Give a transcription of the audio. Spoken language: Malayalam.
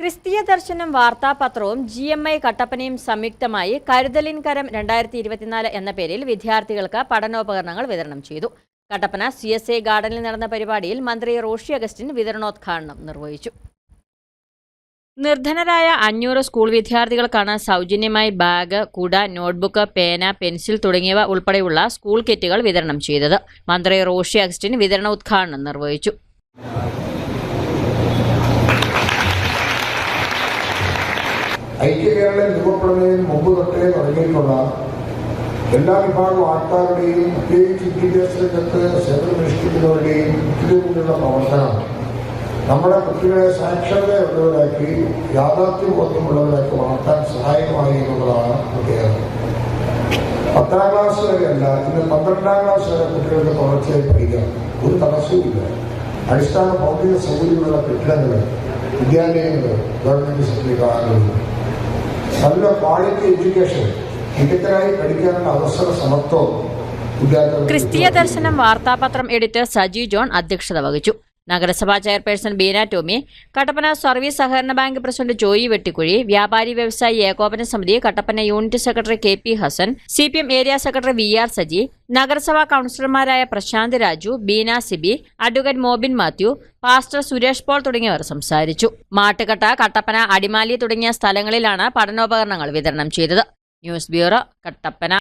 ക്രിസ്തീയ ദർശനം വാർത്താപത്രവും ജി എം ഐ കട്ടപ്പനയും സംയുക്തമായി കരുതലിൻകരം രണ്ടായിരത്തി ഇരുപത്തിനാല് എന്ന പേരിൽ വിദ്യാർത്ഥികൾക്ക് പഠനോപകരണങ്ങൾ വിതരണം ചെയ്തു. കട്ടപ്പന സി എസ് ഐ ഗാർഡനിൽ നടന്ന പരിപാടിയിൽ മന്ത്രി റോഷി അഗസ്റ്റിൻ വിതരണോദ്ഘാടനം നിർവഹിച്ചു. നിർധനരായ അഞ്ഞൂറ് സ്കൂൾ വിദ്യാർത്ഥികൾക്കാണ് സൗജന്യമായി ബാഗ് കുട നോട്ട്ബുക്ക് പേന പെൻസിൽ തുടങ്ങിയവ ഉൾപ്പെടെയുള്ള സ്കൂൾ കിറ്റുകൾ വിതരണം ചെയ്തത്. മന്ത്രി റോഷി അഗസ്റ്റിൻ വിതരണ ഉദ്ഘാടനം നിർവഹിച്ചു. ഐക്യകേരളം രൂപപ്പെടുന്നതിന് മുമ്പ് തൊട്ടേ തുടങ്ങിയിട്ടുള്ള എല്ലാ വിഭാഗം ആൾക്കാരുടെയും പ്രത്യേകിച്ച് വിദ്യാഭ്യാസ രംഗത്ത് സേവനമനുഷ്ഠിക്കുന്നവരുടെയും ഇതിലുള്ള പ്രവർത്തനം നമ്മുടെ കുട്ടികളെ സാക്ഷരതയുള്ളവരാക്കി യാഥാർത്ഥ്യബോധമുള്ളവരാക്കി വളർത്താൻ സഹായകമായി എന്നുള്ളതാണ് പ്രത്യേകത. പത്താം ക്ലാസ് വരെയല്ല ഇന്ന് പന്ത്രണ്ടാം ക്ലാസ് വരെ കുട്ടികൾക്ക് തുടർച്ചയായി പഠിക്കാം. ഒരു തടസ്സവുമില്ല അടിസ്ഥാന ഭൗതിക സൗകര്യമുള്ള കെട്ടിടങ്ങൾ വിദ്യാലയങ്ങൾ ഗവൺമെന്റ് സംവിധാനങ്ങളുണ്ട് നല്ല ക്വാളിറ്റി എഡ്യൂക്കേഷൻ മികച്ചരായി പഠിക്കാനുള്ള അവസര സമത്വം ക്രിസ്തീയ ദർശനം വാർത്താപത്രം എഡിറ്റർ സജി ജോൺ അധ്യക്ഷത വഹിച്ചു. നഗരസഭാ ചെയർപേഴ്സൺ ബീന ടോമി കട്ടപ്പന സർവീസ് സഹകരണ ബാങ്ക് പ്രസിഡന്റ് ജോയി വെട്ടിക്കുഴി വ്യാപാരി വ്യവസായി ഏകോപന സമിതി Kattappana unit secretary K P Hassan C P M area secretary V R Saji നഗരസഭാ കൌൺസിലർമാരായ Prashanth Raju Beena Sibi advocate Mobin Mathew pastor Suresh Paul തുടങ്ങിയവർ സംസാരിച്ചു. മാട്ടുകട്ട കട്ടപ്പന അടിമാലി തുടങ്ങിയ സ്ഥലങ്ങളിലാണ് പഠനോപകരണങ്ങൾ വിതരണം ചെയ്തത്. News bureau Kattappana.